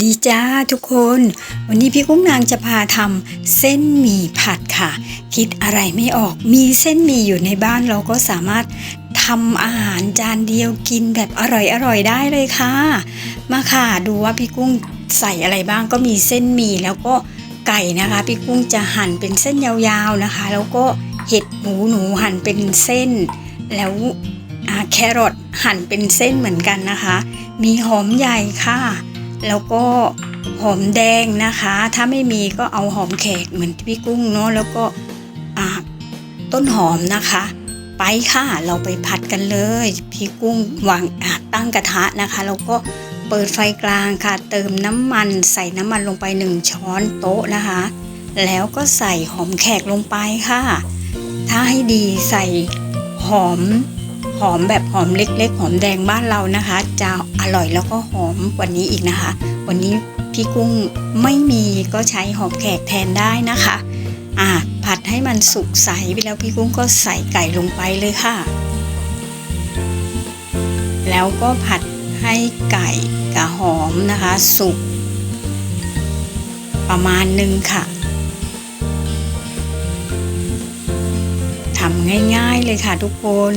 ดีจ้าทุกคน วันนี้พี่กุ้งนางจะพาทำเส้นหมี่ผัดค่ะ คิดอะไรไม่ออกมีเส้นหมี่อยู่ในบ้านเราก็สามารถทำอาหารจานเดียวกินแบบอร่อยๆได้เลยค่ะ มาค่ะดูว่าพี่กุ้งใส่อะไรบ้างก็มีเส้นหมี่แล้วก็ไก่นะคะ พี่กุ้งจะหั่นเป็นเส้นยาวๆนะคะ แล้วก็เห็ดหมูหนูหั่นเป็นเส้น แล้วแครอทหั่นเป็นเส้นเหมือนกันนะคะ มีหอมใหญ่ค่ะ แล้วก็หอมแดงนะคะ ถ้าไม่มีก็เอาหอมแขกเหมือนที่พี่กุ้งเนาะแล้วก็ต้นหอมนะคะ ไปค่ะเราไปผัดกันเลย พี่กุ้งวางตั้งกระทะนะคะแล้วก็เปิดไฟกลางค่ะ เติมน้ำมันใส่น้ำมันลงไปหนึ่งช้อนโต๊ะนะคะ แล้วก็ใส่หอมแขกลงไปค่ะ ถ้าให้ดีใส่หอม หอมแบบหอมเล็ก ๆ หอมแดงบ้านเรานะคะ จะอร่อยแล้วก็หอมกว่านี้อีกนะคะ วันนี้พี่กุ้งไม่มีก็ใช้หอมแขกแทนได้นะคะอ่าผัดให้มันสุกใสไปแล้วพี่กุ้งก็ใส่ไก่ลงไปเลยค่ะ แล้วก็ผัดให้ไก่กับหอมนะคะสุกประมาณหนึ่งค่ะทำง่ายๆเลยค่ะทุกคน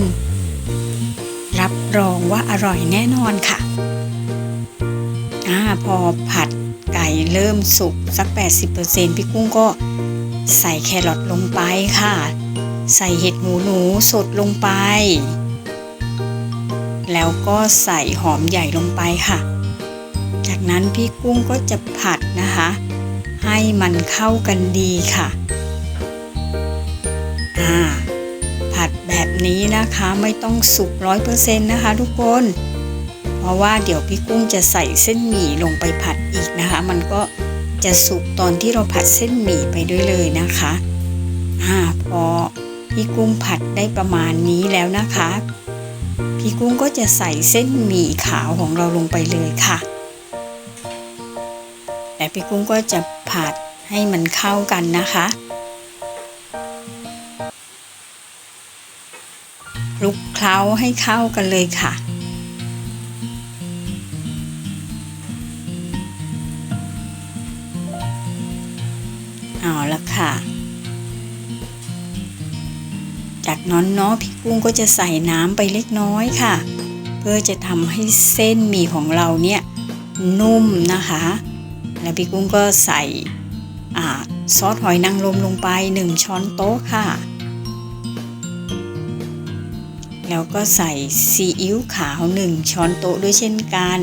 รับรองว่าอร่อยแน่นอนค่ะอพอผัดไก่เริ่มสุกสัก 80%พี่กุ้งก็ใส่แครอทลงไปค่ะ ใส่เห็ดหมูหนูสดลงไป แล้วก็ใส่หอมใหญ่ลงไปค่ะ จากนั้นพี่กุ้งก็จะผัดนะคะ ให้มันเข้ากันดีค่ะ อ่า แบบนี้นะคะไม่ต้องสุกร้อยเปอร์เซ็นต์นะคะทุกคน เพราะว่าเดี๋ยวพี่กุ้งจะใส่เส้นหมี่ลงไปผัดอีกนะคะ มันก็จะสุกตอนที่เราผัดเส้นหมี่ไปด้วยเลยนะคะอ่าพอพี่กุ้งผัดได้ประมาณนี้แล้วนะคะ พี่กุ้งก็จะใส่เส้นหมี่ขาวของเราลงไปเลยค่ะและพี่กุ้งก็จะผัดให้มันเข้ากันนะคะ คลุกเคล้าให้เข้ากันเลยค่ะ เอาละค่ะ จากนั้นเนาะพี่กุ้งก็จะใส่น้ำไปเล็กน้อยค่ะ เพื่อจะทำให้เส้นหมี่ของเราเนี่ยนุ่มนะคะ แล้วพี่กุ้งก็ใส่อซอสหอยนางรมลงไป 1 ช้อนโต๊ะค่ะ แล้วก็ใส่ซีอิ๊วขาว 1 ช้อนโต๊ะด้วยเช่นกัน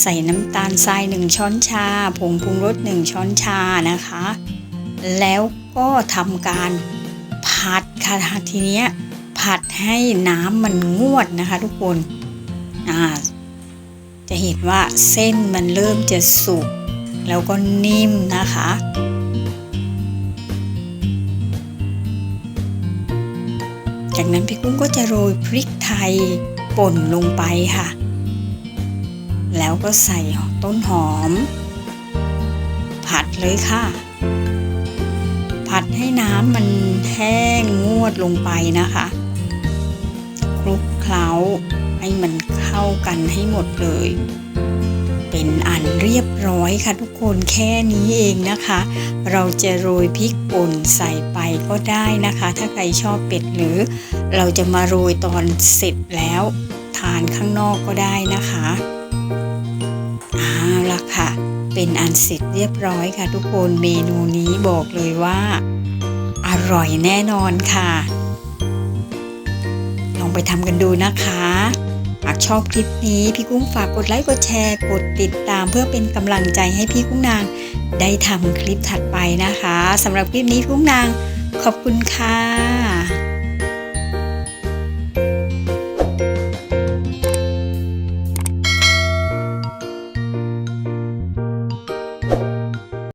ใส่น้ำตาลทราย 1 ช้อนชา ผงปรุงรส 1 ช้อนชานะคะ แล้วก็ทำการผัดค่ะทีเนี้ยผัดให้น้ำมันงวดนะคะทุกคนอ่าจะเห็นว่าเส้นมันเริ่มจะสุกแล้วก็นิ่มนะคะ จากนั้นพี่กุ้งก็จะโรยพริกไทยป่นลงไปค่ะ แล้วก็ใส่ต้นหอม ผัดเลยค่ะ ผัดให้น้ำมันแห้งงวดลงไปนะคะคลุกเคล้าให้มันเข้ากันให้หมดเลย เป็นอันเรียบร้อยค่ะทุกคนแค่นี้เองนะคะ เราจะโรยพริกป่นใส่ไปก็ได้นะคะ ถ้าใครชอบเป็ดหรือ เราจะมาโรยตอนเสร็จแล้ว ทานข้างนอกก็ได้นะคะเอาละค่ะ เป็นอันเสร็จเรียบร้อยค่ะ ทุกคนเมนูนี้บอกเลยว่า อร่อยแน่นอนค่ะ ลองไปทำกันดูนะคะ หากชอบคลิปนี้พี่กุ้งฝากกดไลค์กดแชร์กดติดตามเพื่อเป็นกำลังใจให้พี่กุ้งนาง ได้ทำคลิปถัดไปนะคะสำหรับคลิปนี้พี่กุ้งนาง ขอบคุณค่ะ